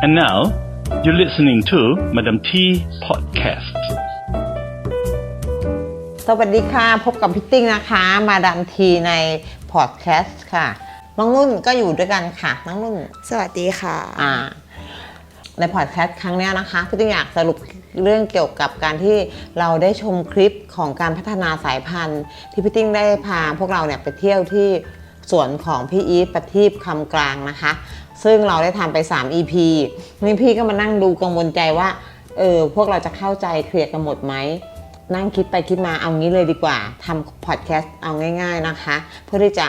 And now, you're listening to Madam T Podcast. สวัสดีค่ะ พบกับพิตติ้งนะคะ มาดามทีในพอดแคสต์ค่ะ น้องนุ่นก็อยู่ด้วยกันค่ะ น้องนุ่น สวัสดีค่ะ อ่า ในพอดแคสต์ครั้งเนี้ยนะคะพี่ติ้งอยากสรุปเรื่องเกี่ยวกับการที่เราได้ชมคลิปของการพัฒนาสายพันธุ์ ที่พี่ติ้งได้พาพวกเราเนี่ยไปเที่ยวที่สวนของพี่อีทประทีปคำกลางนะคะ ซึ่งเราได้ทำไป 3 EP นี่พี่ก็มานั่งดูกังวลใจว่า เออพวกเราจะเข้าใจเคลียร์กันหมดไหม นั่งคิดไปคิดมาเอางี้เลยดีกว่าทำพอดแคสต์เอาง่าย ๆนะคะ เพื่อที่จะ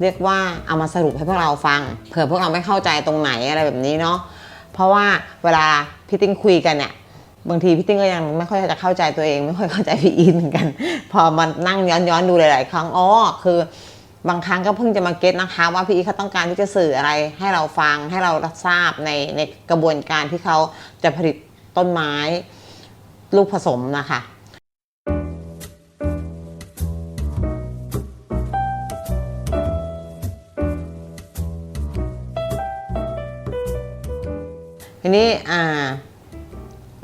เรียกว่าเอามาสรุปให้พวกเราฟัง เผื่อพวกเราไม่เข้าใจตรงไหนอะไรแบบนี้เนาะเพราะว่าเวลาพี่ติ้งคุยกันเนี่ยบางทีพี่ติ้งก็ยังไม่ค่อยจะเข้าใจตัวเอง ไม่ค่อยเข้าใจพี่อีนเหมือนกัน พอมานั่งย้อนย้อนๆดูหลาย ๆ ครั้งอ๋อคือ บางครั้งก็เพิ่งจะมาเก็ตนะคะ ว่าพี่อีเขาต้องการที่จะสื่ออะไรให้เราฟังให้เรารับทราบในในกระบวนการที่เขาจะผลิตต้นไม้ลูกผสมนะคะทีนี้อ่า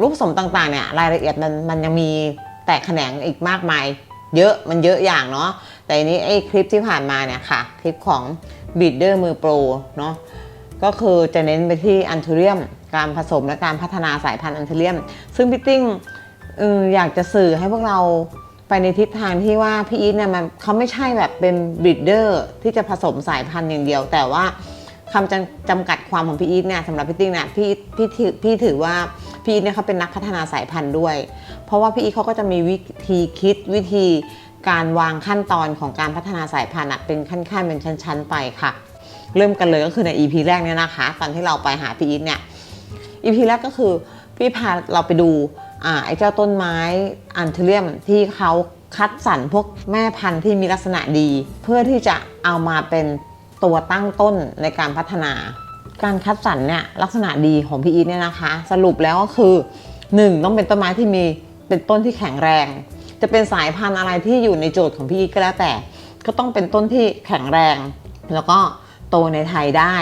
รูปผสมต่างๆเนี่ยรายละเอียดมันมันยังมีแตกแขนงอีกมากมาย เยอะมันเยอะอย่างเนาะ แต่อันนี้ไอ้คลิปที่ผ่านมาเนี่ยค่ะ คลิปของบีดเดอร์มือโปรเนาะก็คือจะเน้นไปที่อันเทเรียม การผสมและการพัฒนาสายพันธุ์อันเทเรียม ซึ่งพี่ติ้งอออยากจะสื่อให้พวกเราไปในทิศทางที่ว่าพี่อีทเนี่ยมันเขาไม่ใช่แบบเป็นบีดเดอร์ที่จะผสมสายพันธุ์อย่างเดียว แต่ว่าคำจำจำกัดความของพี่อีทเนี่ยสำหรับพี่ติ้งเนี่ยพี่พี่ถือพี่ถือว่าพี่อีทเนี่ยเขาเป็นนักพัฒนาสายพันธุ์ด้วย เพราะว่าพี่อีทเขาก็จะมีวิธีคิดวิธี การวางขั้นตอนของการพัฒนาสายพันธุ์เป็นขั้นๆเป็นชั้น ๆ ไปค่ะ เริ่มกันเลยก็คือใน EP แรกเนี่ยนะคะ ตอนที่เราไปหาพี่อีทเนี่ย EP แรกก็คือพี่พาเราไปดูอ่าไอ้เจ้าต้นไม้อันเทเรียมที่เขาคัดสรรพวกแม่พันธุ์ที่มีลักษณะดี เพื่อที่จะเอามาเป็นตัวตั้งต้นในการพัฒนา การคัดสรรเนี่ยลักษณะดีของพี่อีทเนี่ยนะคะ สรุปแล้วก็คือ 1 ต้องเป็นต้นไม้ที่มีเป็นต้นที่แข็งแรง จะเป็นสายพันธุ์อะไรที่อยู่ในโจทย์ของพี่อีทก็แล้วแต่ ก็ต้องเป็นต้นที่แข็งแรง แล้วก็โตในไทยได้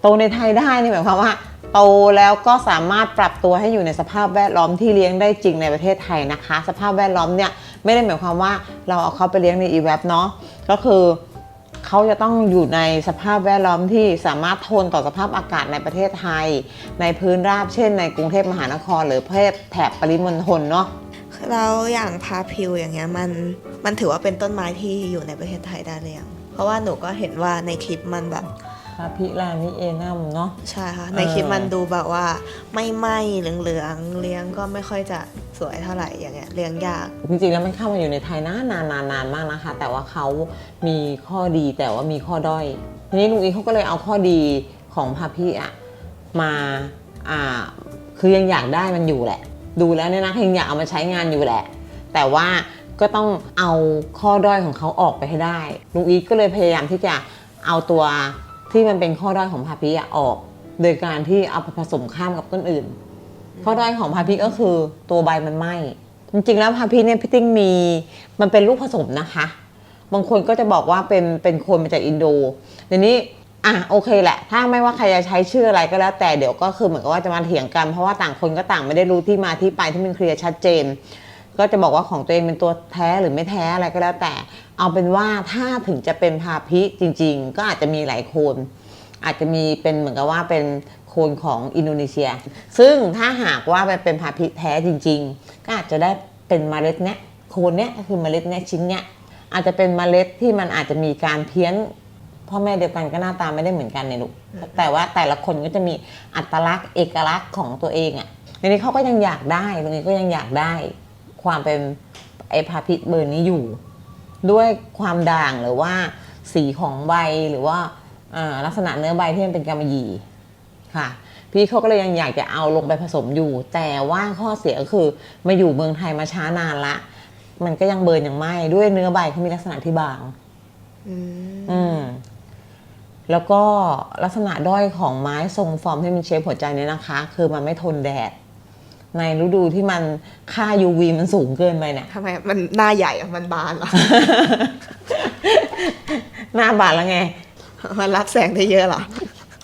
โตในไทยได้นี่หมายความว่า โตแล้วก็สามารถปรับตัวให้อยู่ในสภาพแวดล้อมที่เลี้ยงได้จริงในประเทศไทยนะคะ สภาพแวดล้อมเนี่ยไม่ได้หมายความว่าเราเอาเขาไปเลี้ยงในอีเว็บเนาะก็คือเขาจะต้องอยู่ในสภาพแวดล้อมที่สามารถทนต่อสภาพอากาศในประเทศไทย ในพื้นราบเช่นในกรุงเทพมหานคร หรือประเทศแถบปริมณฑลเนาะ แล้วอย่างพาพิวอย่างเงี้ยมันมันถือว่าเป็นต้นไม้ที่อยู่ในประเทศไทยได้เลยงเพราะว่าหนูก็เห็นว่าในคลิปมันแบบพาพิลานิเอนัมเนาะใช่ค่ะในคลิปมันดูแบบว่า ไม่ไหม้เหลืองๆเลี้ยงก็ไม่ค่อยจะสวยเท่าไหร่อย่างเงี้ยเลี้ยงยากจริงๆแล้วมันเข้ามาอยู่ในไทยนานนานนานนานมากนะคะ แต่ว่าเขามีข้อดีแต่ว่ามีข้อด้อยทีนี้ลุงอีเขาก็เลยเอาข้อดีของพาพี่อะมาอ่าคือยังอยากได้มันอยู่แหละ ดูแล้วเนี่ยนะยังอยากเอามาใช้งานอยู่แหละ แต่ว่าก็ต้องเอาข้อด้อยของเขาออกไปให้ได้ลุงอีก็เลยพยายามที่จะเอาตัวที่มันเป็นข้อด้อยของพาพีออก โดยการที่เอาผสมข้ามกับต้นอื่น ข้อด้อยของพาพิก็คือตัวใบมันไหมจริงๆแล้วพาพิเนี่ยพี่ติ้งมีมันเป็นลูกผสมนะคะ บางคนก็จะบอกว่าเป็นเป็นคนมาจากอินโดเดี๋ยวนี้ อะโอเคแหละ ถ้าไม่ว่าใครจะใช้ชื่ออะไรก็แล้วแต่เดี๋ยวก็คือเหมือนกับว่าจะมาเถียงกันเพราะว่าต่างคนก็ต่างไม่ได้รู้ที่มาที่ไปที่มันเคลียร์ชัดเจน ก็จะบอกว่าของตัวเองเป็นตัวแท้หรือไม่แท้อะไรก็แล้วแต่ เอาเป็นว่าถ้าถึงจะเป็นพาพิจริง ๆ ก็อาจจะมีหลายคน อาจจะมีเป็นเหมือนกับว่าเป็นคนของอินโดนีเซีย ซึ่งถ้าหากว่ามันเป็นพาพิแท้จริง ๆ ก็อาจจะได้เป็นเมล็ดเนี้ยโคนเนี้ยก็คือเมล็ดเนี้ยชิ้นเนี้ยอาจจะเป็นเมล็ดที่มันอาจจะมีการเพี้ยน พ่อแม่เดียวกันก็หน้าตาไม่ได้เหมือนกันในลูกแต่ว่าแต่ละคนก็จะมีอัตลักษณ์เอกลักษณ์ของตัวเองอะ่ะทีนี้เขาก็ยังอยากได้ตรงนี้ก็ยังอยากได้ ความเป็นไอพาพิเบอร์นี้อยู่ ด้วยความด่างหรือว่า สีของใบหรือว่าอ่าลักษณะเนื้อใบที่มันเป็นกำมะหยี่ค่ะ พี่เขาก็เลยยังอยากจะเอาลงไปผสมอยู่ แต่ว่าข้อเสียก็คือมาอยู่เมืองไทยมาช้านานละ มันก็ยังเบิร์นยังไม่ด้วยเนื้อใบเขามีลักษณะที่บาง อืมอืม แล้วก็ลักษณะด้อยของไม้ทรงฟอร์มที่มันเชฟหัวใจเนี่ยนะคะ คือมันไม่ทนแดด ในฤดูที่มันค่า UV มันสูงเกินไปเนี่ยทำไมมันหน้าใหญ่อะมันบานเหรอ หน้าบาดแล้วไง มันรับแสงได้เยอะเหรอ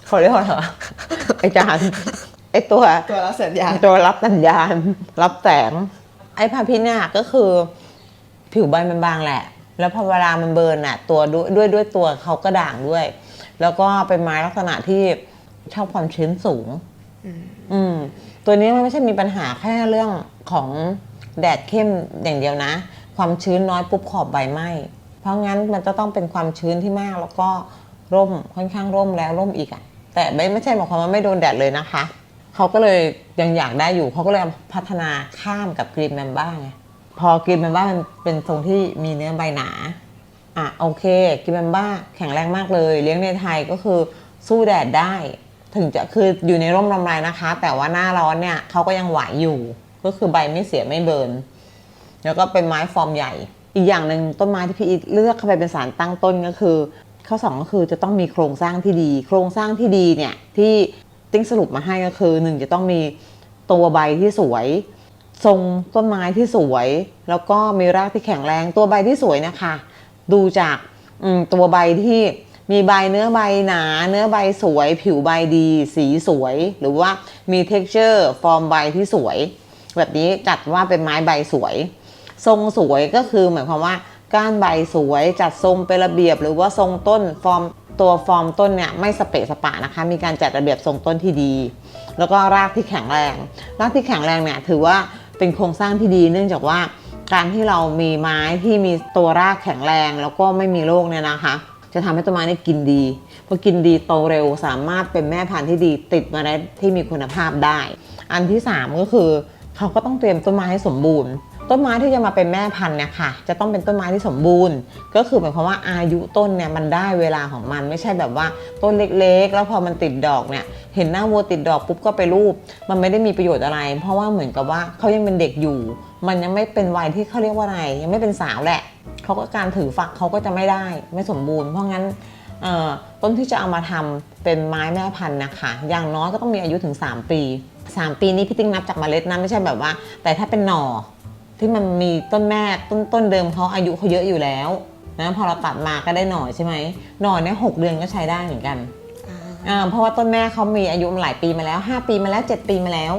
เขาเรียกว่าอะไรวะไอจานไอตัวตัวรับสัญญาณตัวรับสัญญาณ รับแสง ไอ้พาพิษเนี่ยก็คือ ผิวใบมันบางแหละ แล้วพอเวลามันเบิร์นอะตัวด้วยด้วยด้วยตัวเขาก็ด่างด้วย แล้วก็เป็นไม้ลักษณะที่ชอบความชื้นสูง อืม ตัวนี้มันไม่ใช่มีปัญหาแค่เรื่องของแดดเข้มอย่างเดียวนะ ความชื้นน้อยปุ๊บขอบใบไหม้ เพราะงั้นมันจะต้องเป็นความชื้นที่มากแล้วก็ร่มค่อนข้างร่มแล้วร่มอีกอะแต่ไม่ไม่ใช่หมายความว่าไม่โดนแดดเลยนะคะ เขาก็เลยยังอยากได้อยู่ เขาก็เลยพัฒนาข้ามกับกรีนแมมบ้าไง พอกรีนแมมบ้ามันเป็นทรงที่มีเนื้อใบหนา อะโอเคกรีนแมมบ้าแข็งแรงมากเลย เลี้ยงในไทยก็คือสู้แดดได้ ถึงจะคืออยู่ในร่มลำไรนะคะ แต่ว่าหน้าร้อนเนี่ยเขาก็ยังไหวอยู่ ก็คือใบไม่เสียไม่เบิร์นแล้วก็เป็นไม้ฟอร์มใหญ่ อีกอย่างหนึ่งต้นไม้ที่พี่อีทเลือกเข้าไปเป็นสารตั้งต้นก็คือ ข้อสองก็คือจะต้องมีโครงสร้างที่ดี โครงสร้างที่ดีเนี่ยที่ติ้งสรุปมาให้ก็คือหนึ่งจะต้องมีตัวใบที่สวย ทรงต้นไม้ที่สวย แล้วก็มีรากที่แข็งแรงตัวใบที่สวยนะคะ ดูจากตัวใบที่มีใบเนื้อใบหนา เนื้อใบสวย ผิวใบดี สีสวย หรือว่ามี texture ฟอร์มใบที่สวย แบบนี้จัดว่าเป็นไม้ใบสวย ทรงสวยก็คือหมายความว่าก้านใบสวยจัดทรงเป็นระเบียบ หรือว่าทรงต้นฟอร์มตัวฟอร์มต้นเนี่ยไม่สเปะสปะนะคะ มีการจัดระเบียบทรงต้นที่ดี แล้วก็รากที่แข็งแรง รากที่แข็งแรงเนี่ยถือว่าเป็นโครงสร้างที่ดี เนื่องจากว่า การที่เรามีไม้ที่มีตัวรากแข็งแรง แล้วก็ไม่มีโรคเนี่ยนะคะ จะทำให้ต้นไม้นี่กินดีพอกินดีโตเร็วสามารถเป็นแม่พันธุ์ที่ดีติดมาได้ที่มีคุณภาพได้ อันที่สามก็คือ เขาก็ต้องเตรียมต้นไม้ให้สมบูรณ์ ต้นไม้ที่จะมาเป็นแม่พันธุ์เนี่ยค่ะ จะต้องเป็นต้นไม้ที่สมบูรณ์ ก็คือหมายความว่าอายุต้นเนี่ยมันได้เวลาของมันไม่ใช่แบบว่าต้นเล็กๆ แล้วพอมันติดดอกเนี่ยเห็นหน้าวัวติดดอกปุ๊บก็ไปรูป มันไม่ได้มีประโยชน์อะไร เพราะว่าเหมือนกับว่าเขายังเป็นเด็กอยู่ มันยังไม่เป็นวัยที่เขาเรียกว่าอะไรยังไม่เป็นสาวแหละเขาก็การถือฝักเขาก็จะไม่ได้ไม่สมบูรณ์เพราะงั้นเอ่อต้นที่จะเอามาทำเป็นไม้แม่พันธุ์นะคะ อย่างน้อยก็ต้องมีอายุถึง 3 ปี 3 ปีนี้พี่ติ้งนับจากเมล็ดนะไม่ใช่แบบว่า แต่ถ้าเป็นหน่อที่มันมีต้นแม่ต้นต้นเดิมเขาอายุเขาเยอะอยู่แล้วนะพอเราตัดมาก็ได้หน่อใช่ไหมหน่อเนี่ยหกเดือนก็ใช้ได้เหมือนกันอ่าเพราะว่าต้นแม่เขามีอายุหลายปีมาแล้ว 5 ปีมาแล้ว 7 ปีมาแล้ว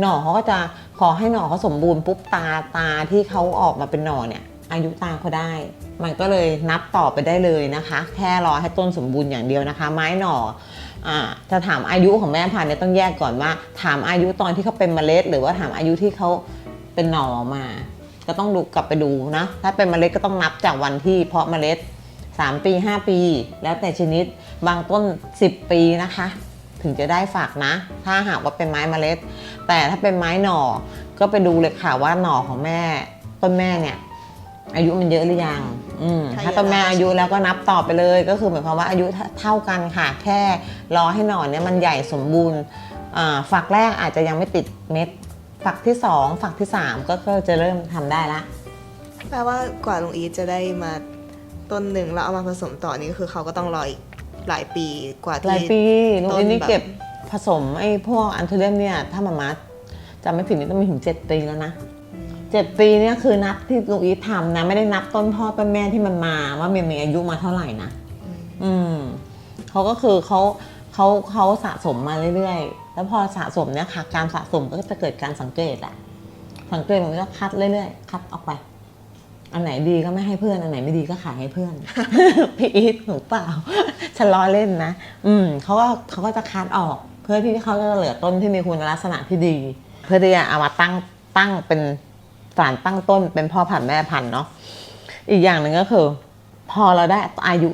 หน่อเขาก็จะ ขอให้หน่อเขาสมบูรณ์ปุ๊บตาตาที่เขาออกมาเป็นหน่อเนี่ย อายุตาเขาได้ มันก็เลยนับต่อไปได้เลยนะคะ แค่รอให้ต้นสมบูรณ์อย่างเดียวนะคะ ไม้หน่ออ่าจะถามอายุของแม่พันธุ์เนี่ยต้องแยกก่อนว่า ถามอายุตอนที่เขาเป็นเมล็ด หรือว่าถามอายุที่เขาเป็นหน่อมา ก็ต้องดูกลับไปดูนะถ้าเป็นเมล็ดก็ต้องนับจากวันที่เพาะเมล็ด 3 ปี 5 ปี แล้วแต่ชนิดบางต้น 10 ปีนะคะ ถึงจะได้ฝากนะ ถ้าหากว่าเป็นไม้เมล็ด แต่ถ้าเป็นไม้หน่อก็ไปดูเลยค่ะว่าหน่อของแม่ต้นแม่เนี่ย อายุมันเยอะหรือยังอืมถ้าถ้าต้นแม่เยอะแล้วอายุแล้วก็นับต่อไปเลย ก็คือหมายความว่าอายุเท่ากันค่ะ แค่รอให้หน่อเนี่ยมันใหญ่สมบูรณ์อ่าฝักแรกอาจจะยังไม่ติดเม็ด ฝักที่สองฝักที่สามก็ก็จะเริ่มทำได้ละแปลว่ากว่าลุงอีทจะได้มาต้นหนึ่งแล้วเอามาผสมต่อนี่ก็คือเขาก็ต้องรออีก หลายปีกว่าหลายที่ ปีลุงต้นอินนี่แบบเก็บผสมไอ้พวกอันเทเรียมเนี่ยถ้ามามาจำไม่ผิดนี่ต้องมีถึงเจ็ดปีแล้วนะเจ็ดปีเนี่ยคือนับที่ลุงอีททำนะ ไม่ได้นับต้นพ่อต้นแม่ที่มันมาว่ามันมีอายุมาเท่าไหร่นะ อืมเขาก็คือเขาเขาเขาสะสมมาเรื่อยๆ แล้วพอสะสมเนี่ยค่ะ การสะสมก็จะเกิดการสังเกตแหละสังเกตมันก็คัดเรื่อยๆ คัดออกไป อันไหนดีก็ไม่ให้เพื่อน อันไหนไม่ดีก็ขายให้เพื่อน พี่อีทหนูเปล่าฉันล้อเล่นนะ อืมเขาก็เขาก็จะคัดออก เพื่อที่เขาจะเหลือต้นที่มีคุณลักษณะที่ดี เพื่อที่จะเอามาตั้งตั้งเป็นสารตั้งต้นเป็นพ่อพันธุ์แม่พันธุ์เนาะอีกอย่างหนึ่งก็คือ พอเราได้อายุ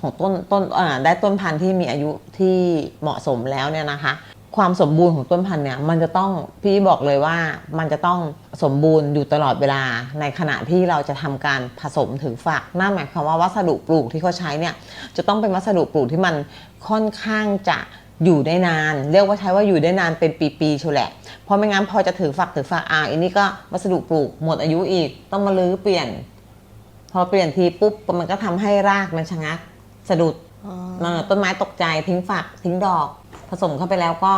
ของต้นต้นอ่าได้ต้นพันธุ์ที่มีอายุที่เหมาะสมแล้วเนี่ยนะคะ ความสมบูรณ์ของต้นพันธุ์เนี่ยมันจะต้องพี่บอกเลยว่ามันจะต้องสมบูรณ์อยู่ตลอดเวลา ในขณะที่เราจะทำการผสมถือฝักนั่นหมายความว่าวัสดุปลูกที่เขาใช้เนี่ยจะต้องเป็นวัสดุปลูกที่มันค่อนข้างจะอยู่ได้นาน เรียกว่าใช้ว่าอยู่ได้นานเป็นปีๆชัวแหละเพราะไม่งั้นพอจะถือฝักถือฝักอ่าอันนี้ก็วัสดุปลูกหมดอายุอีกต้องมาลื้อเปลี่ยน พอเปลี่ยนทีปุ๊บมันก็ทำให้รากมันชะงักสะดุดอ๋อเออต้นไม้ตกใจทิ้งฝักทิ้งดอกผ สมเข้าไปแล้วก็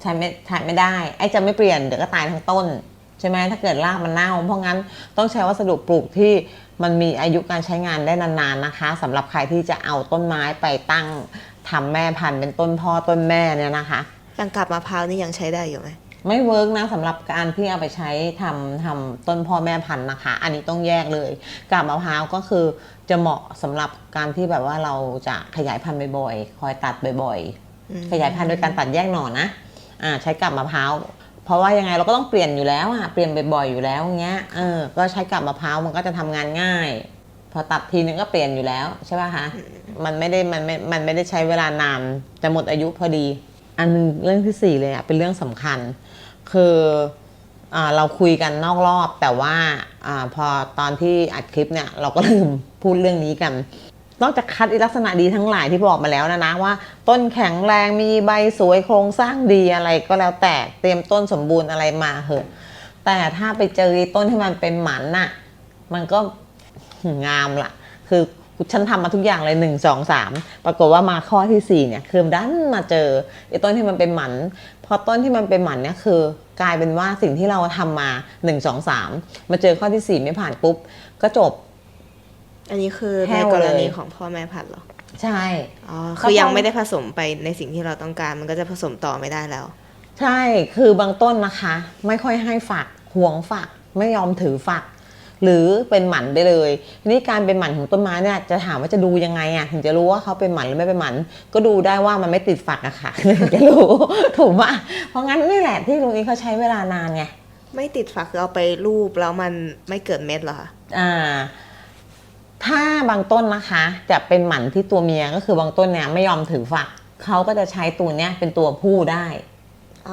ใช้ไม่ใช้ไม่ได้ ไอ้จะไม่เปลี่ยนเดี๋ยวก็ตายทั้งต้น ใช่ไหมถ้าเกิดรากมันเน่า เพราะงั้นต้องใช้วัสดุปลูกที่มันมีอายุการใช้งานได้นานๆนะคะสำหรับใครที่จะเอาต้นไม้ไปตั้งทำแม่พันธุ์เป็นต้นพ่อต้นแม่เนี่ยนะคะอย่างกับมะพร้าวนี่ยังใช้ได้อยู่ไหมไม่เวิร์กนะสำหรับการที่เอาไปใช้ทำทำต้นพ่อแม่พันธุ์นะคะ อันนี้ต้องแยกเลยกาบมะพร้าวก็คือจะเหมาะสำหรับการที่แบบว่าเราจะขยายพันธุ์บ่อยๆ คอยตัดบ่อยอืมๆ ขยายพันธุ์โดยการตัดแยกหน่อนะอ่าใช้กาบมะพร้าวเพราะว่ายังไงเราก็ต้องเปลี่ยนอยู่แล้วอะเปลี่ยนบ่อยๆอยู่แล้วเงี้ยเออก็ใช้กาบมะพร้าวมันก็จะทำงานง่าย พอตัดทีนึงก็เปลี่ยนอยู่แล้วใช่ป่ะคะมันไม่ได้มันไม่มันไม่ได้ใช้เวลานานจะหมดอายุพอดี อันหนึงเรื่องที่สี่เลยอะเป็นเรื่องสำคัญ คืออาเราคุยกันนอกรอบแต่ว่าอาพอตอนที่อัดคลิปเนี่ยเราก็ลืมพูดเรื่องนี้กัน นอกจากคัดอีลักษณะดีทั้งหลายที่บอกมาแล้วนะนะว่า ต้นแข็งแรงมีใบสวยโครงสร้างดีอะไรก็แล้วแต่เตรียมต้นสมบูรณ์อะไรมาเหอะแต่ถ้าไปเจอต้นที่มันเป็นหมันน่ะ มันก็งามละคือฉันทำมาทุกอย่างเลยหนึ่งสองสามปรากฏว่ามาข้อที่สี่เนี่ยคือดันมาเจอไอ้ต้นที่มันเป็นหมันพอต้นที่มันเป็นหมันเนี่ยคือกลายเป็นว่าสิ่งที่เราทำมาหนึ่งสองสามมาเจอข้อที่สี่ไม่ผ่านปุ๊บก็จบ อันนี้คือแห้ในวกรเลยณีของพ่อแม่พันธุ์เหรอ ใช่ อ๋อเขาคือยังต้องไม่ได้ผสมไปในสิ่งที่เราต้องการ มันก็จะผสมต่อไม่ได้แล้ว ใช่ คือบางต้นนะคะ ไม่ค่อยให้ฝักห่วงฝัก ไม่ยอมถือฝัก หรือเป็นหมันไปเลยทีนี้การเป็นหมันของต้นไม้เนี่ยจะถามว่าจะดูยังไงอะถึงจะรู้ว่าเขาเป็นหมันหรือไม่เป็นหมัน ก็ดูได้ว่ามันไม่ติดฝักอะค่ะ ถึงจะรู้ ถูกปะเพราะงั้นนี่แหละที่ลุงอีเขาใช้เวลานานไง ไม่ติดฝักคือเอาไปรูปแล้วมันไม่เกิดเม็ดเหรอคะ อ่า ถ้าบางต้นนะคะ จะเป็นหมันที่ตัวเมียก็คือบางต้นเนี่ยไม่ยอมถือฝักเขาก็จะใช้ตัวเนี้ยเป็นตัวผู้ได้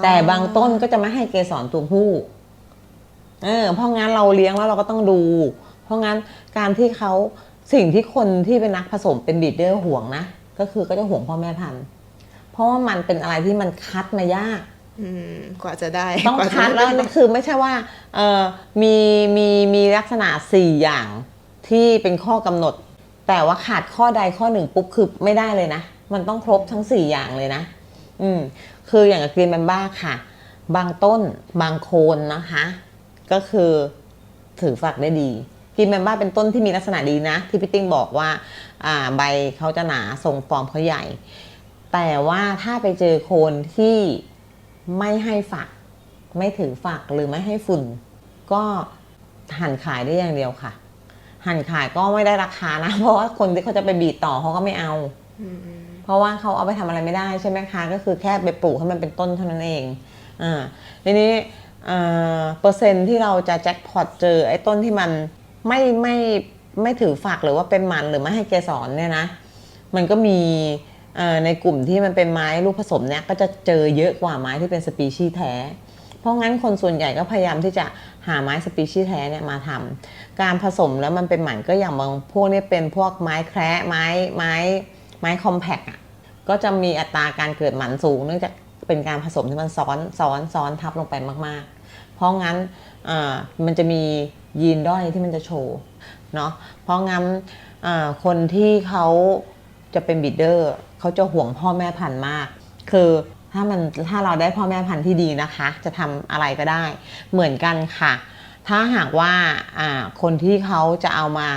แต่บางต้นก็จะไม่ให้เกสรตัวผู้เออเพราะงั้นเราเลี้ยงแล้วเราก็ต้องดู เพราะงั้นการที่เขาสิ่งที่คนที่เป็นนักผสมเป็นบีดเดอร์ห่วงนะก็คือก็จะห่วงพ่อแม่พันธุ์ เพราะว่ามันเป็นอะไรที่มันคัดมายากอืมกว่าจะได้ต้องกว่าจะคัดแล้วนี่คือไม่ใช่ว่าเออมีมีมีลักษณะสี่อย่าง ที่เป็นข้อกำหนด แต่ว่าขาดข้อใดข้อหนึ่งปุ๊บคือไม่ได้เลยนะ มันต้องครบทั้งสี่อย่างเลยนะ อืมคืออย่างกับกรีนแบมบ้าค่ะ บางต้นบางโคนนะคะ ก็คือถือฝักได้ดีกรีนแบมบ้าเป็นต้นที่มีลักษณะดีนะ ที่พี่ติ้งบอกว่าอ่าใบเขาจะหนาทรงฟอร์มเขาใหญ่ แต่ว่าถ้าไปเจอโคนที่ไม่ให้ฝัก ไม่ถือฝักหรือไม่ให้ฝุ่น ก็หั่นขายได้อย่างเดียวค่ะ หั่นขายก็ไม่ได้ราคานะ เพราะว่าคนที่เขาจะไปบีดต่อเขาก็ไม่เอาอืมเพราะว่าเขาเอาไปทำอะไรไม่ได้ใช่ไหมคะ ก็คือแค่ไปปลูกให้มันเป็นต้นเท่านั้นเอง อ่า ทีนี้อ่าเปอร์เซ็นต์ที่เราจะแจ็คพอตเจอไอ้ต้นที่มันไม่ไม่ไม่ถือฝักหรือว่าเป็นมันหรือไม่ให้เกสรเนี่ยนะ มันก็มีเอ่อในกลุ่มที่มันเป็นไม้ลูกผสมเนี่ยก็จะเจอเยอะกว่าไม้ที่เป็นสปีชีส์แท้ เพราะงั้นคนส่วนใหญ่ก็พยายามที่จะหาไม้สปีชีส์แท้เนี่ยมาทำการผสมแล้วมันเป็นหมันก็อย่างบางพวกนี้เป็นพวกไม้แคระไม้ไม้ไม้คอมแพกอะก็จะมีอัตราการเกิดหมันสูง เนื่องจากเป็นการผสมที่มันซ้อนซ้อนซ้อนทับลงไปมาก ๆ เพราะงั้นอ่ามันจะมียีนด้อยที่มันจะโชว์เนาะเพราะงั้นอ่าคนที่เขาจะเป็นบีดเดอร์เขาจะห่วงพ่อแม่พันธุ์มาก คือ ถ้ามันถ้าเราได้พ่อแม่พันธุ์ที่ดีนะคะ จะทำอะไรก็ได้เหมือนกันค่ะ ถ้าหากว่าคนที่เขาจะเอามา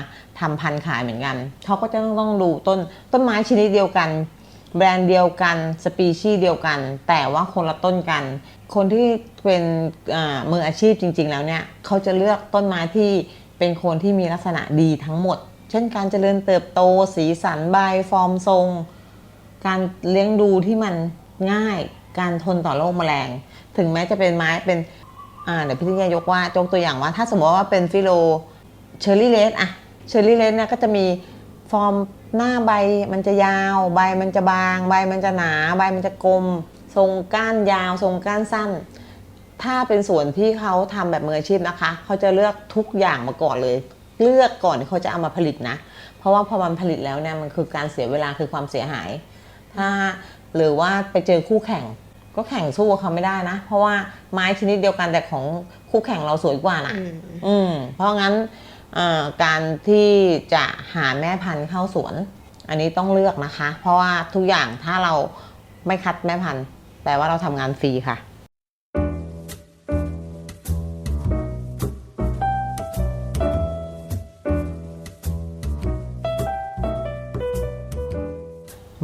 ทำพันธุ์ขายเหมือนกันเขาก็จะต้องต้องดูต้นต้นไม้ชนิดเดียวกัน แบรนด์เดียวกันสปีชีส์เดียวกัน แต่ว่าคนละต้นกัน คนที่เป็นมืออาชีพจริง ๆ แล้วเนี่ยเขาจะเลือกต้นไม้ที่เป็นคนที่มีลักษณะดีทั้งหมด เช่นการเจริญเติบโตสีสันใบฟอร์มทรง การเลี้ยงดูที่มัน ง่ายการทนต่อโรคแมลง ถึงแม้จะเป็นไม้เป็นอ่าเดี๋ยวพี่ทิ้งจะยกว่าจกตัวอย่างว่า ถ้าสมมติว่าเป็นฟิโลเชอร์รี่เลสอะเชอร์รี่เลสเนี่ยก็จะมีฟอร์มหน้าใบมันจะยาว ใบมันจะบาง ใบมันจะหนา ใบมันจะกลม ทรงก้านยาว ทรงก้านสั้น ถ้าเป็นส่วนที่เขาทำแบบมืออาชีพนะคะ เขาจะเลือกทุกอย่างมาก่อนเลย เลือกก่อนที่เขาจะเอามาผลิตนะ เพราะว่าพอมันผลิตแล้วเนี่ยมันคือการเสียเวลาคือความเสียหาย ถ้า หรือว่าไปเจอคู่แข่ง ก็แข่งสู้กับเขาไม่ได้นะ เพราะว่าไม้ชนิดเดียวกันแต่ของคู่แข่งเราสวยกว่านะอืมอืมเพราะงั้นเอ่อการที่จะหาแม่พันธุ์เข้าสวน อันนี้ต้องเลือกนะคะ เพราะว่าทุกอย่างถ้าเราไม่คัดแม่พันธุ์แปลว่าเราทำงานฟรีค่ะ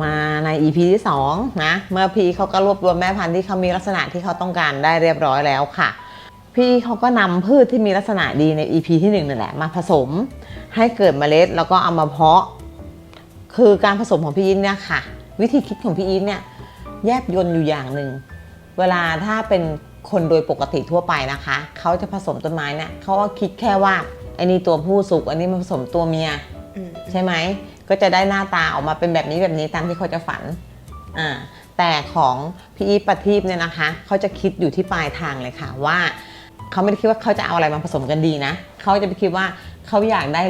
มาใน EP ที่2นะเมื่อพี่เขาก็รวบรวมแม่พันธุ์ที่เขามีลักษณะที่เขาต้องการได้เรียบร้อยแล้วค่ะ พี่เขาก็นำพืชที่มีลักษณะดีใน EP ที่1นั่นแหละมาผสม ให้เกิดเมล็ดแล้วก็เอามาเพาะ คือการผสมของพี่อินเนี่ยค่ะ วิธีคิดของพี่อินเนี่ยแยบยนต์อยู่อย่างหนึ่งเวลาถ้าเป็นคนโดยปกติทั่วไปนะคะเขาจะผสมต้นไม้เนี่ยเขาก็คิดแค่ว่าไอ้นี่ตัวผู้สุกอันนี้มาผสมตัวเมียอืมใช่ไหม ก็จะได้หน้าตาออกมาเป็นแบบนี้แบบนี้ตามที่เขาจะฝันอ่าแต่ของพี่อีฟปทีปเนี่ยนะคะเขาจะคิดอยู่ที่ปลายทางเลยค่ะว่าเขาไม่ได้คิดว่าเขาจะเอาอะไรมาผสมกันดีนะเขาจะไปคิดว่าเขาอยากได้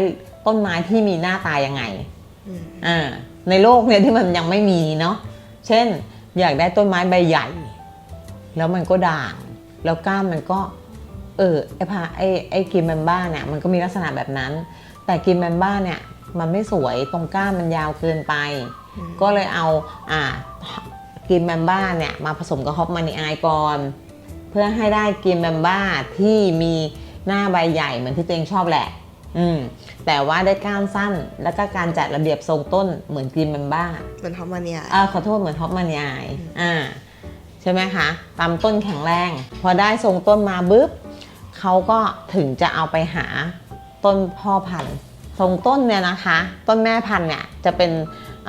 ต้นไม้ที่มีหน้าตายังไงอืมอ่าในโลกเนี่ยที่มันยังไม่มีเนาะเช่น อยากได้ต้นไม้ใบใหญ่ แล้วมันก็ด่าง แล้วก้านมันก็ เออไอพาไอไอกิมแมมบ้าเนี่ยมันก็มีลักษณะแบบนั้น แต่กิมแมมบ้าเนี่ย มันไม่สวยตรงก้านมันยาวเกินไปอืมก็เลยเอาอ่ากิมแมมบ้าเนี่ยมาผสมกับฮอปมานีไอก่อน เพื่อให้ได้กิมแมมบ้าที่มีหน้าใบใหญ่เหมือนที่ตัวเองชอบแหละ อืมแต่ว่าได้ก้านสั้นแล้วก็การจัดระเบียบทรงต้นเหมือนกิมแมมบ้าเหมือนฮอร์โมเนียอ่าขอโทษเหมือนท็อปมานีไออ่าใช่ไหมคะตามต้นแข็งแรง พอได้ทรงต้นมาบึ๊บเขาก็ถึงจะเอาไปหาต้นพ่อพันธุ์ ทรงต้นเนี่ยนะคะ ต้นแม่พันธุ์เนี่ยจะเป็น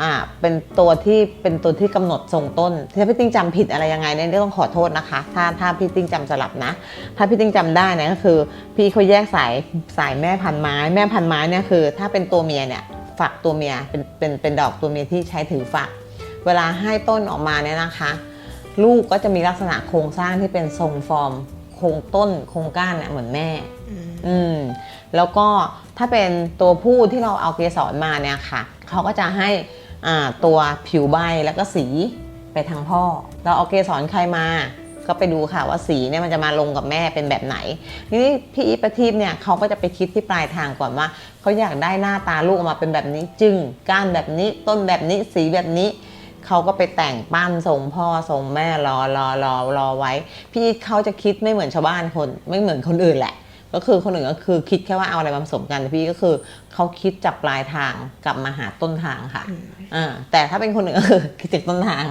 อ่าเป็นตัวที่เป็นตัวที่กำหนดทรงต้นถ้าพี่ติ้งจำผิดอะไรยังไงเนี่ยต้องขอโทษนะคะ ถ้าถ้าพี่ติ้งจำสลับนะ ถ้าพี่ติ้งจำได้เนี่ยก็คือ พี่เขาแยกสายสายแม่พันธุ์ไม้ แม่พันธุ์ไม้เนี่ยคือ ถ้าเป็นตัวเมียเนี่ยฝักตัวเมียเป็นเป็นเป็นดอกตัวเมียที่ใช้ถือฝัก เวลาให้ต้นออกมาเนี่ยนะคะ ลูกก็จะมีลักษณะโครงสร้างที่เป็นทรงฟอร์มโครงต้นโครงก้านเนี่ยเหมือนแม่ อืมอืมแล้วก็ ถ้าเป็นตัวผู้ที่เราเอาเกสรมาเนี่ยค่ะเขาก็จะให้ตัวผิวใบแล้วก็สีไปทางพ่อ เราเอาเกสรใครมาก็ไปดูค่ะว่าสีเนี่ยมันจะมาลงกับแม่เป็นแบบไหนทีนี้พี่อีประทีปเนี่ยเขาก็จะไปคิดที่ปลายทางก่อนว่าเขาอยากได้หน้าตาลูกออกมาเป็นแบบนี้จึงก้านแบบนี้ต้นแบบนี้สีแบบนี้เขาก็ไปแต่งปั้นส่งพ่อส่งแม่รอรอรอรอไว้ พี่เขาจะคิดไม่เหมือนชาวบ้านคนไม่เหมือนคนอื่นแหละ ก็คือคนอื่นก็คือคิดแค่ว่าเอาอะไรมาผสมกันแต่พี่ก็คือเขาคิดจากปลายทางกลับมาหาต้นทางค่ะอ่าแต่ถ้าเป็นคนอื่นก็คือคิดจากต้นทาง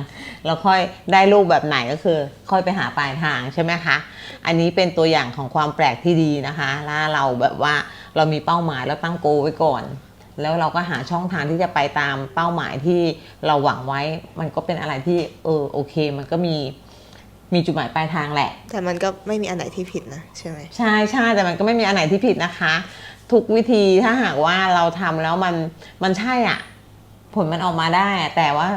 แล้วค่อยได้ลูกแบบไหนก็คือ ค่อยไปหาปลายทางใช่ไหมคะ อันนี้เป็นตัวอย่างของความแปลกที่ดีนะคะแล้วเราแบบว่าเรามีเป้าหมายแล้วตั้งโกไว้ก่อนแล้วเราก็หาช่องทางที่จะไปตามเป้าหมายที่เราหวังไว้ มันก็เป็นอะไรที่เออโอเค มันก็มี มีจุดหมายปลายทางแหละ แต่มันก็ไม่มีอันไหนที่ผิดนะใช่ไหมใช่ใช่แต่มันก็ไม่มีอันไหนที่ผิดนะคะ ทุกวิธีถ้าหากว่าเราทำแล้วมันมันใช่อะ ผลมันออกมาได้อะแต่ว่า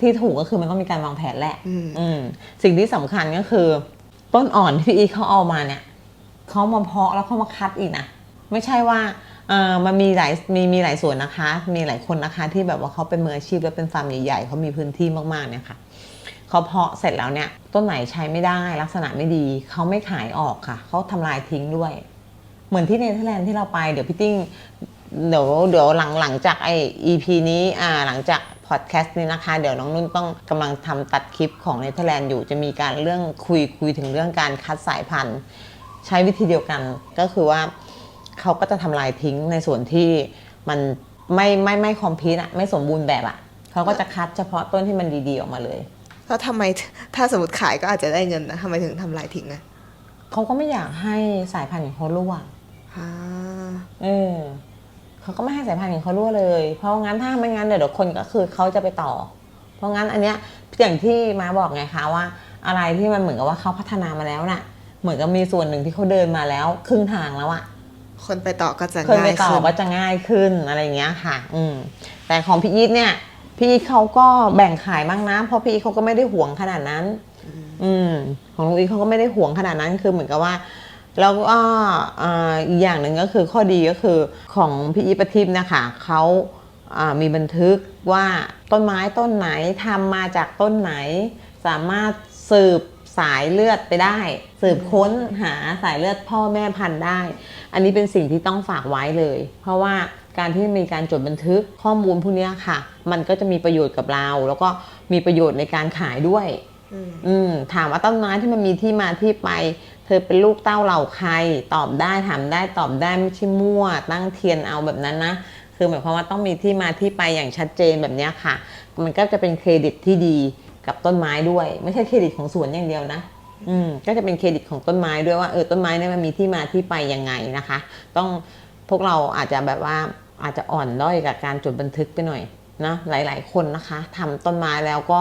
ที่ถูกก็คือมันต้องมีการวางแผนแหละ อืมอืมสิ่งที่สำคัญก็คือ ต้นอ่อนที่พี่อีเขาเอามาเนี่ยเขามาเพาะแล้วเขามาคัดอีกนะไม่ใช่ว่าเออมันมีหลายมีมีหลายส่วนนะคะ มีหลายคนนะคะ ที่แบบว่าเขาเป็นมืออาชีพและเป็นฟาร์มใหญ่ๆเขามีพื้นที่มากๆเนี่ยค่ะ เขาเพาะเสร็จแล้วเนี่ยต้นไหนใช้ไม่ได้ลักษณะไม่ดี เขาไม่ขายออกค่ะ เขาทำลายทิ้งด้วย เหมือนที่เนเธอร์แลนด์ที่เราไปเดี๋ยวพี่ติ้งเดี๋ยวเดี๋ยวหลังหลังจากไอ EP นี้อ่าหลังจากพอดแคสต์นี้นะคะ เดี๋ยวน้องนุ่นต้องกำลังทำตัดคลิปของเนเธอร์แลนด์อยู่จะมีการเรื่องคุยคุยถึงเรื่องการคัดสายพันธุ์ ใช้วิธีเดียวกันก็คือว่าเขาก็จะทำลายทิ้งในส่วนที่มันไม่ไม่ไม่คอมพิวต์อะไม่สมบูรณ์แบบอะเขาก็จะคัดเฉพาะต้นที่มันดีๆออกมาเลย แล้วทำไมถ้าสมมติขายก็อาจจะได้เงินนะทำไมถึงทำลายทิ้งอะเขาก็ไม่อยากให้สายพันธุ์ของเขารั่วอ่าเออเขาก็ไม่ให้สายพันธุ์ของเขารั่วเลย เพราะงั้นถ้าไม่งั้นเดี๋ยวคนก็คือเขาจะไปต่อ เพราะงั้นอันเนี้ยอย่างที่มาบอกไงคะว่า อะไรที่มันเหมือนกับว่าเขาพัฒนามาแล้วน่ะ เหมือนกับมีส่วนหนึ่งที่เขาเดินมาแล้ว ครึ่งทางแล้วอะคนไปต่อก็จะคนไปง่ายต่อขึ้นก็จะง่ายขึ้นอะไรอย่างเงี้ยค่ะ อืมแต่ของพี่อีทเนี่ย พี่อีทเขาก็แบ่งขายบ้างนะเพราะพี่อีทเขาก็ไม่ได้หวงขนาดนั้น อืมของลุงอีทเขาก็ไม่ได้หวงขนาดนั้นคือเหมือนกับว่าแล้วก็อ่าอีกอย่างหนึ่งก็คือข้อดีก็คือของพี่อีทประทิมนะคะเขาอ่ามีบันทึกว่าต้นไม้ต้นไหนทำมาจากต้นไหน สามารถสืบสายเลือดไปได้ สืบค้นหาสายเลือดพ่อแม่พันธุ์ได้ อันนี้เป็นสิ่งที่ต้องฝากไว้เลย เพราะว่า การที่มีการจดบันทึกข้อมูลพวกเนี้ยค่ะ มันก็จะมีประโยชน์กับเรา แล้วก็มีประโยชน์ในการขายด้วยอืมอืมถามว่าต้นไม้ที่มันมีที่มาที่ไป เธอเป็นลูกเต้าเหล่าใคร ตอบได้ถามได้ตอบได้ไม่ใช่มั่ว ตั้งเทียนเอาแบบนั้นนะคือหมายความว่าต้องมีที่มาที่ไปอย่างชัดเจนแบบเนี้ยค่ะ มันก็จะเป็นเครดิตที่ดีกับต้นไม้ด้วย ไม่ใช่เครดิตของสวนอย่างเดียวนะอืมก็จะเป็นเครดิตของต้นไม้ด้วยว่าเออต้นไม้เนี่ยมันมีที่มาที่ไปยังไงนะคะ ต้องพวกเราอาจจะแบบว่า อาจจะอ่อนด้อยกับการจดบันทึกไปหน่อยนะหลาย ๆ คนนะคะทำต้นไม้แล้วก็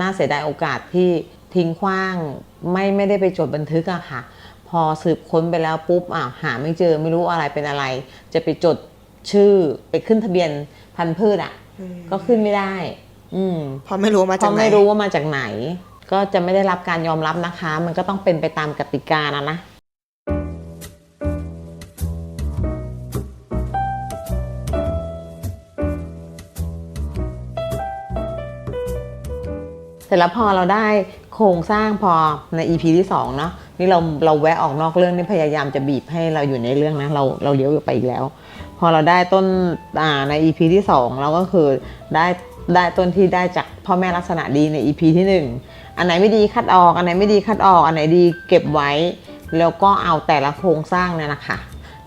น่าเสียดายโอกาสที่ทิ้งขว้างไม่ไม่ได้ไปจดบันทึกอะค่ะ พอสืบค้นไปแล้วปุ๊บอะหาไม่เจอไม่รู้อะไรเป็นอะไร จะไปจดชื่อไปขึ้นทะเบียนพันธุ์พืชอะอืมก็ขึ้นไม่ได้ อืมเพราะไม่รู้ว่ามาเพจากราะไหนไม่รู้ว่ามาจากไหน ก็จะไม่ได้รับการยอมรับนะคะ มันก็ต้องเป็นไปตามกติกานะนะ สร็จแล้วพอเราได้โครงสร้างพอใน EP ที่2เนาะนี่เราเราแวะออกนอกเรื่องนี่พยายามจะบีบให้เราอยู่ในเรื่องนะเราเราเลี้ยวไปอีกแล้ว พอเราได้ต้นอ่าใน EP ที่ 2 เราก็คือได้ได้ต้นที่ได้จากพ่อแม่ลักษณะดีใน EP ที่ 1 อันไหนไม่ดีคัดออก อันไหนไม่ดีคัดออกอันไหนดีเก็บไว้ แล้วก็เอาแต่ละโครงสร้างเนี่ยนะคะ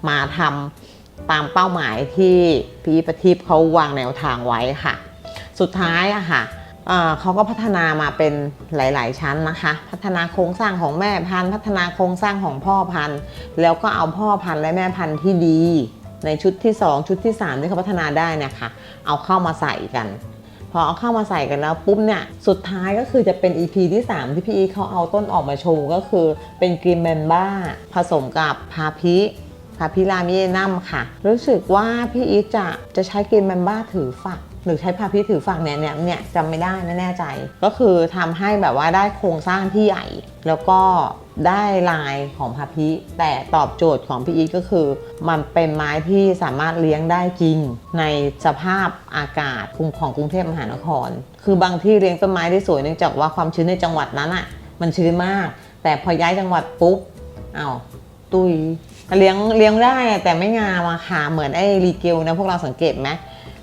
มาทำตามเป้าหมายที่พี่ประทีปเขาวางแนวทางไว้ค่ะ สุดท้ายอะค่ะ เขาก็พัฒนามาเป็นหลาย ๆ ชั้นนะคะ พัฒนาโครงสร้างของแม่พันธุ์ พัฒนาโครงสร้างของพ่อพันธุ์ แล้วก็เอาพ่อพันธุ์และแม่พันธุ์ที่ดี ในชุดที่ 2 ชุดที่ 3 ที่เขาพัฒนาได้เนะคะ เอาเข้ามาใส่กัน พอเอาเข้ามาใส่กันแล้วปุ๊บเนี่ย สุดท้ายก็คือจะเป็น EP ที่ 3 ที่พี่อีเขาเอาต้นออกมาโชว์ก็คือเป็นกรีนแมนบ้าผสมกับพาพิพาพิลามิเอนัมค่ะ รู้สึกว่าพี่อีจะจะใช้กรีนแมนบ้าถือฝัก หรือใช้พาพิถือฝักเนี่ยเนี่ยเนี่ยจำไม่ได้ไม่แน่ใจ ก็คือทำให้แบบว่าได้โครงสร้างที่ใหญ่ แล้วก็ได้ลายของพาพิแต่ตอบโจทย์ของพี่อีทก็คือ มันเป็นไม้ที่สามารถเลี้ยงได้จริง ในสภาพอากาศของกรุงเทพมหานคร คือบางที่เลี้ยงต้นไม้ได้สวยเนื่องจากว่าความชื้นในจังหวัดนั้นอะ มันชื้นมาก แต่พอย้ายจังหวัดปุ๊บอ้าวตุยเลี้ยงเลี้ยงได้แต่ไม่งามอะค่ะเหมือนไอ้รีเกลนะพวกเราสังเกตไหม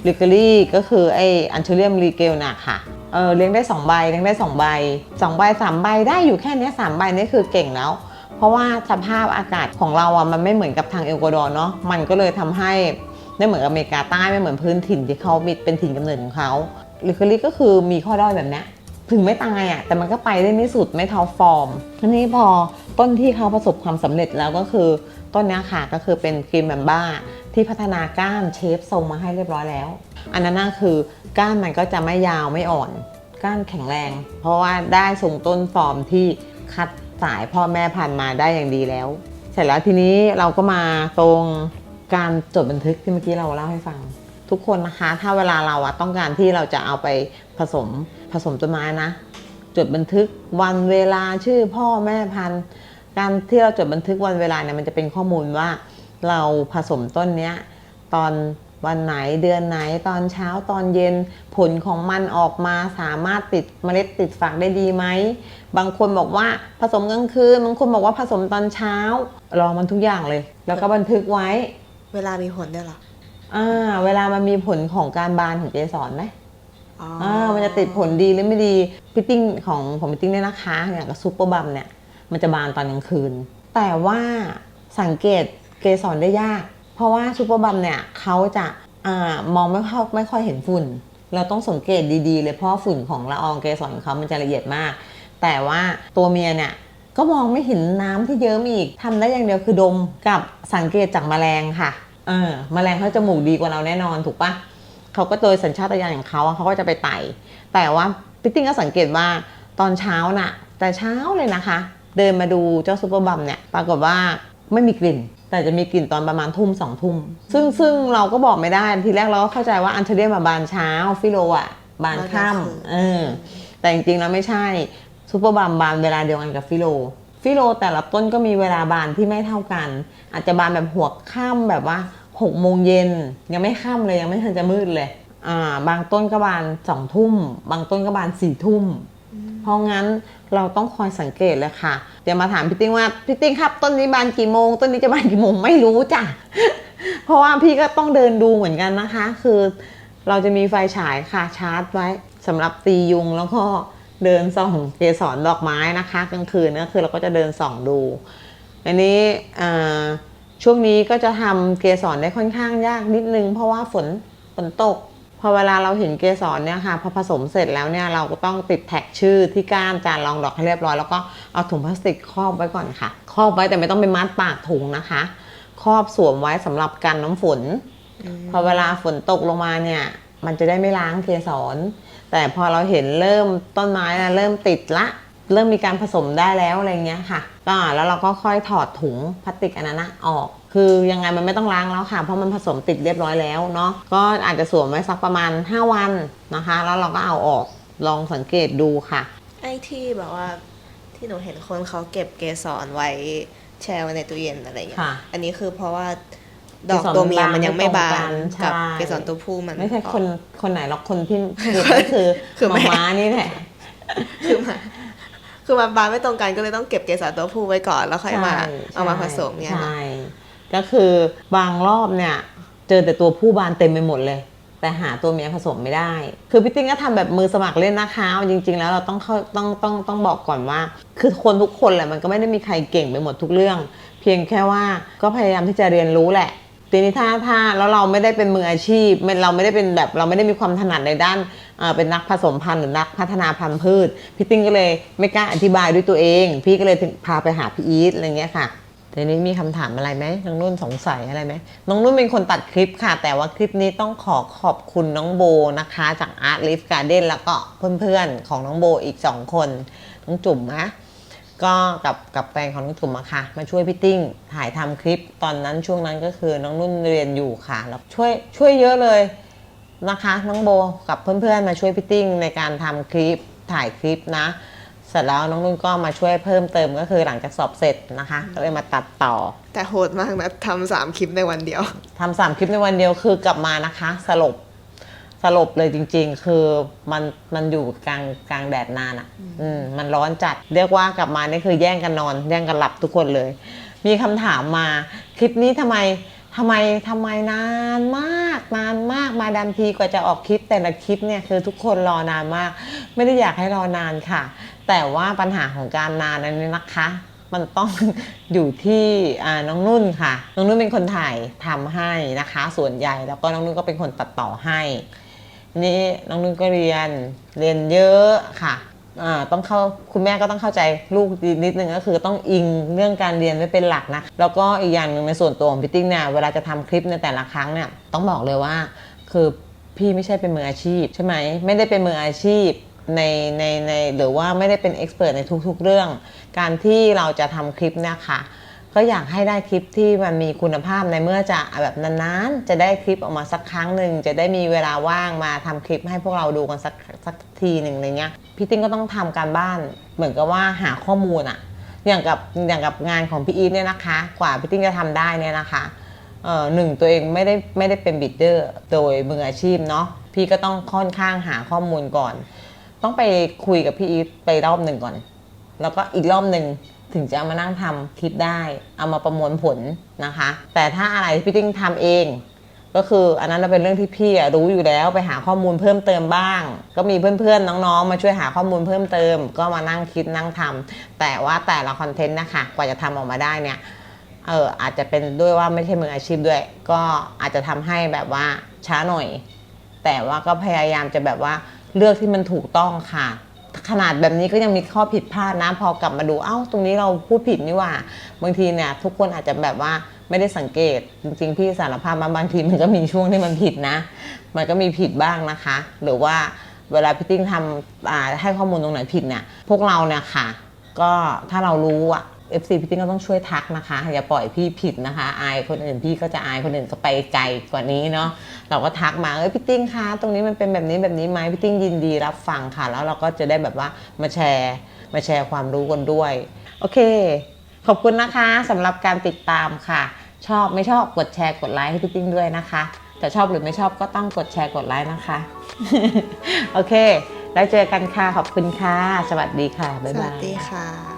ลิเกอรี่ก็คือไออันเชเรียมรีเกลน่ะค่ะเออเลี้ยงได้2ใบเลี้ยงได้2ใบ2ใบ3ใบได้อยู่แค่นี้3ใบนี่คือเก่งแล้ว เพราะว่าสภาพอากาศของเราอะมันไม่เหมือนกับทางเอลกวาดอร์เนาะมันก็เลยทำให้ไม่เหมือนอเมริกาใต้ไม่เหมือนพื้นถิ่นที่เขามีเป็นถิ่นกำเนิดของเขาลิเกอรี่ก็คือมีข้อด้อยแบบนี้ถึงไม่ตายอะแต่มันก็ไปได้ไม่สุดไม่ท่าฟอร์มทีนี้พอต้นที่เขาประสบความสำเร็จแล้วก็คือต้นนี้ค่ะก็คือเป็นกรีนแมมบ้า ที่พัฒนาก้านเชฟทรงมาให้เรียบร้อยแล้ว อันนั้นน่ะคือก้านมันก็จะไม่ยาวไม่อ่อนก้านแข็งแรง เพราะว่าได้ทรงต้นฟอร์มที่คัดสายพ่อแม่พันธุ์มาได้อย่างดีแล้ว เสร็จแล้วทีนี้เราก็มาตรงการจดบันทึกที่เมื่อกี้เราเล่าให้ฟัง ทุกคนนะคะ ถ้าเวลาเราอะต้องการที่เราจะเอาไปผสมผสมต้นไม้นะ จดบันทึกวันเวลาชื่อพ่อแม่พันธุ์การที่เราจดบันทึกวันเวลาเนี่ยมันจะเป็นข้อมูลว่า เราผสมต้นเนี้ยตอนวันไหนเดือนไหนตอนเช้าตอนเย็นผลของมันออกมาสามารถติดเมล็ดติดฝักได้ดีไหม บางคนบอกว่าผสมกลางคืนบางคนบอกว่าผสมตอนเช้ารอมันทุกอย่างเลย แล้วก็บันทึกไว้ เวลามีผลด้วยเหรออ่าเวลามันมีผลของการบานของเกสรไหมอ๋ออ่ามันจะติดผลดีหรือไม่ดีพิตติ้งของของพิตติ้งเนี่ยนะคะอย่างกับซูเปอร์บัมเนี่ยมันจะบานตอนกลางคืน แต่ว่าสังเกต เกสรได้ยาก เพราะว่าซูเปอร์บัมเนี่ยเขาจะอามองไม่ค่อยไม่ค่อยเห็นฝุ่น เราต้องสังเกตดีๆ เลยเพราะฝุ่นของละอองเกสรของเขามันจะละเอียดมาก แต่ว่าตัวเมียเนี่ยก็มองไม่เห็นน้ำที่เยิ้มอีกทำได้อย่างเดียวคือดมกับสังเกตจากแมลงค่ะเออแมลงเขาจมูกดีกว่าเราแน่นอนถูกปะเขาก็โดยสัญชาตญาณของเขาเขาก็จะไปไต่แต่ว่าพี่ติ้งก็สังเกตว่าตอนเช้าน่ะ แต่เช้าเลยนะคะ เดินมาดูเจ้าซูเปอร์บัมเนี่ยปรากฏว่าไม่มีกลิ่น แต่จะมีกลิ่นตอนประมาณทุ่มสองทุ่มซึ่งซึ่งเราก็บอกไม่ได้ทีแรกเราก็เข้าใจว่าอันเทเรียมมาบานเช้าฟิโลอะบานค่ำเออแต่จริงๆแล้วไม่ใช่ซูเปอร์บัมบานเวลาเดียวกันกับฟิโลฟิโลแต่ละต้นก็มีเวลาบานที่ไม่เท่ากัน อาจจะบานแบบหัวค่ำแบบว่า6กโมงเย็นยังไม่ค่ำเลยยังไม่ทันจะมืดเลยอ่าบางต้นก็บานสองทุ่ม บางต้นก็บานสี่ทุ่ม เพราะงั้นเราต้องคอยสังเกตเลยค่ะเดี๋ยวมาถามพี่ติ้งว่าพี่ติ้งครับต้นนี้บานกี่โมง ต้นนี้จะบานกี่โมงไม่รู้จ้ะเพราะว่าพี่ก็ต้องเดินดูเหมือนกันนะคะ คือเราจะมีไฟฉายค่ะชาร์จไว้สำหรับตียุงแล้วก็เดินส่องเกสรดอกไม้นะคะกลางคืนก็คือเราก็จะเดินส่องดู อันนี้ช่วงนี้ก็จะทำเกสรได้ค่อนข้างยากนิดนึง เพราะว่าฝนฝนตก พอเวลาเราเห็นเกสรเนี่ยค่ะพอผสมเสร็จแล้วเนี่ยเราก็ต้องติดแท็กชื่อที่ก้านจานรองดอกให้เรียบร้อยแล้วก็เอาถุงพลาสติกครอบไว้ก่อนค่ะครอบไว้แต่ไม่ต้องไปมัดปากถุงนะคะ ครอบสวมไว้สำหรับกันน้ำฝน พอเวลาฝนตกลงมาเนี่ยมันจะได้ไม่ล้างเกสร แต่พอเราเห็นเริ่มต้นไม้นะเริ่มติดละ เริ่มมีการผสมได้แล้วอะไรเงี้ยค่ะก็แล้วเราก็ค่อยถอดถุงพลาสติกอันนั้นออก คือยังไงมันไม่ต้องล้างแล้วค่ะ เพราะมันผสมติดเรียบร้อยแล้วเนาะก็อาจจะสวมไว้สักประมาณ 5 วันนะคะ แล้วเราก็เอาออกลองสังเกตดูค่ะ ไอ้ที่แบบว่าที่หนูเห็นคนเขาเก็บเกสรไว้แช่ไว้ในตู้เย็นอะไรอย่างเงี้ยค่ะอันนี้คือเพราะว่าดอกตัวเมียมันยังไม่บานใช่กับเกสรตัวผู้มันไม่ใช่ออกคนคนไหนหรอกคนที่เก็บก็คือคือหแม่มาม้านี่แหละคือมันคือมันบานไม่ตรงกันก็เลยต้องเก็บเกสรตัวผู้ไว้ก่อนแล้วค่อยมาใช่เอามาผสมเนี่ยใช่เนอะ ก็คือบางรอบเนี่ยเจอแต่ตัวผู้บานเต็มไปหมดเลย แต่หาตัวเมียผสมไม่ได้ คือพี่ติ้งก็ทำแบบมือสมัครเล่นนะคะจริง ๆ แล้วเราต้องเข้าต้องต้องต้องบอกก่อนว่า คือคนทุกคนแหละมันก็ไม่ได้มีใครเก่งไปหมดทุกเรื่อง เพียงแค่ว่าก็พยายามที่จะเรียนรู้แหละทีนี้ถ้าถ้าแล้วเราไม่ได้เป็นมืออาชีพเราไม่ได้เป็นแบบเราไม่ได้มีความถนัดในด้านเป็นนักผสมพันธุ์หรือนักพัฒนาพันธุ์พืชพี่ติ้งก็เลยไม่กล้าอธิบายด้วยตัวเอง พี่ก็เลยพาไปหาพี่อีทอะไรเงี้ยค่ะ ทีนี้มีคำถามอะไรไหมน้องนุ่นสงสัยอะไรไหมน้องนุ่นเป็นคนตัดคลิปค่ะ แต่ว่าคลิปนี้ต้องขอขอบคุณน้องโบนะคะ จาก Art Life Garden แล้วก็เพื่อนๆของน้องโบอีกสองคนน้องจุ๋มนะก็กับกับแฟนของน้องจุ๋มอะค่ะ มาช่วยพี่ติ้งถ่ายทำคลิปตอนนั้นช่วงนั้นก็คือน้องนุ่นเรียนอยู่ค่ะแล้วช่วยช่วยเยอะเลยนะคะ น้องโบกับเพื่อนๆมาช่วยพี่ติ้งในการทำคลิปถ่ายคลิปนะ เสร็จแล้วน้องนุ่นก็มาช่วยเพิ่มเติมก็คือหลังจากสอบเสร็จนะคะ ก็เลยมาตัดต่อ แต่โหดมากนะทำสามคลิปในวันเดียวทำสามคลิปในวันเดียวคือกลับมานะคะ สลบสลบเลยจริง ๆ คือมันมันอยู่กลางกลางแดดนานอะ่ะ อืมมันร้อนจัด เรียกว่ากลับมานี่คือแย่งกันนอน แย่งกันหลับทุกคนเลย มีคำถามมา คลิปนี้ทำไมทำไมทำไมนานมากนานมากมาดันทีกว่าจะออกคลิปแต่ละคลิปเนี่ยคือทุกคนรอนานมาก ไม่ได้อยากให้รอนานค่ะ แต่ว่าปัญหาของการนานอันนี้นะคะ มันต้องอยู่ที่น้องนุ่นค่ะ น้องนุ่นเป็นคนถ่ายทำให้นะคะ ส่วนใหญ่แล้วก็น้องนุ่นก็เป็นคนตัดต่อให้นี่น้องนุ่นก็เรียนเรียนเยอะค่ะต้องเข้าคุณแม่ก็ต้องเข้าใจลูกนิดนึงก็คือต้องอิงเรื่องการเรียนไว้เป็นหลักนะแล้วก็อีกอย่างหนึ่งในส่วนตัวของพี่ติ้งเนี่ยเวลาจะทำคลิปในแต่ละครั้งเนี่ยต้องบอกเลยว่า คือพี่ไม่ใช่เป็นมืออาชีพใช่ไหมไม่ได้เป็นมืออาชีพ ในในในหรือว่าไม่ได้เป็นเอ็กซ์เพรสในทุกๆเรื่อง การที่เราจะทำคลิปเนี่ยค่ะก็อยากให้ได้คลิปที่มันมีคุณภาพในเมื่อจะแบบนานๆ จะได้คลิปออกมาสักครั้งหนึ่งจะได้มีเวลาว่างมาทำคลิปให้พวกเราดูกันสักสักทีหนึ่งอะไรเงี้ยพี่ติ้งก็ต้องทำการบ้านเหมือนกับว่าหาข้อมูลอะอย่างกับอย่างกับงานของพี่อีทเนี่ยนะคะ กว่าพี่ติ้งจะทำได้เนี่ยนะคะเอ่อหนึ่งตัวเองไม่ได้ไม่ได้เป็นบิดเดอร์โดยมืออาชีพเนาะพี่ก็ต้องค่อนข้างหาข้อมูลก่อน ต้องไปคุยกับพี่อีทไปรอบหนึ่งก่อน แล้วก็อีกรอบหนึ่งถึงจะเอามานั่งทำคลิปได้ เอามาประมวลผลนะคะ แต่ถ้าอะไรพี่ติ้งทำเอง ก็คืออันนั้นเป็นเรื่องที่พี่รู้อยู่แล้วไปหาข้อมูลเพิ่มเติมบ้าง ก็มีเพื่อนๆน้องๆ มาช่วยหาข้อมูลเพิ่มเติม ก็มานั่งคิดนั่งทำแต่ว่าแต่ละคอนเทนต์นะคะกว่าจะทำออกมาได้เนี่ยเอออาจจะเป็นด้วยว่าไม่ใช่มืออาชีพด้วย ก็อาจจะทำให้แบบว่าช้าหน่อย แต่ว่าก็พยายามจะแบบว่า เลือกที่มันถูกต้องค่ะ ขนาดแบบนี้ก็ยังมีข้อผิดพลาดนะพอกลับมาดูเอ้า ตรงนี้เราพูดผิดนี่ว่า บางทีเนี่ยทุกคนอาจจะแบบว่าไม่ได้สังเกต จริง ๆ พี่สารภาพมาบางทีมันก็มีช่วงที่มันผิดนะ มันก็มีผิดบ้างนะคะ หรือว่าเวลาพี่ติ้งทำให้ข้อมูลตรงไหนผิดเนี่ยพวกเราเนี่ยค่ะ ก็ถ้าเรารู้อะ FC พี่ติ้งก็ต้องช่วยทักนะคะ อย่าปล่อยพี่ผิดนะคะ อายคนอื่นพี่ก็จะอายคนอื่นก็ไปไกลกว่านี้เนาะเราก็ทักมาเอ้ยพี่ติ้งคะตรงนี้มันเป็นแบบนี้แบบนี้ไหมพี่ติ้งยินดีรับฟังค่ะ แล้วเราก็จะได้แบบว่ามาแชร์ มาแชร์ความรู้กันด้วย โอเค ขอบคุณนะคะสำหรับการติดตามค่ะ ชอบไม่ชอบกดแชร์กดไลค์ให้พี่ติ้งด้วยนะคะแต่ชอบหรือไม่ชอบก็ต้องกดแชร์กดไลค์นะคะ โอเค แล้วเจอกันค่ะ ขอบคุณค่ะ สวัสดีค่ะ บ๊ายบาย สวัสดีค่ะ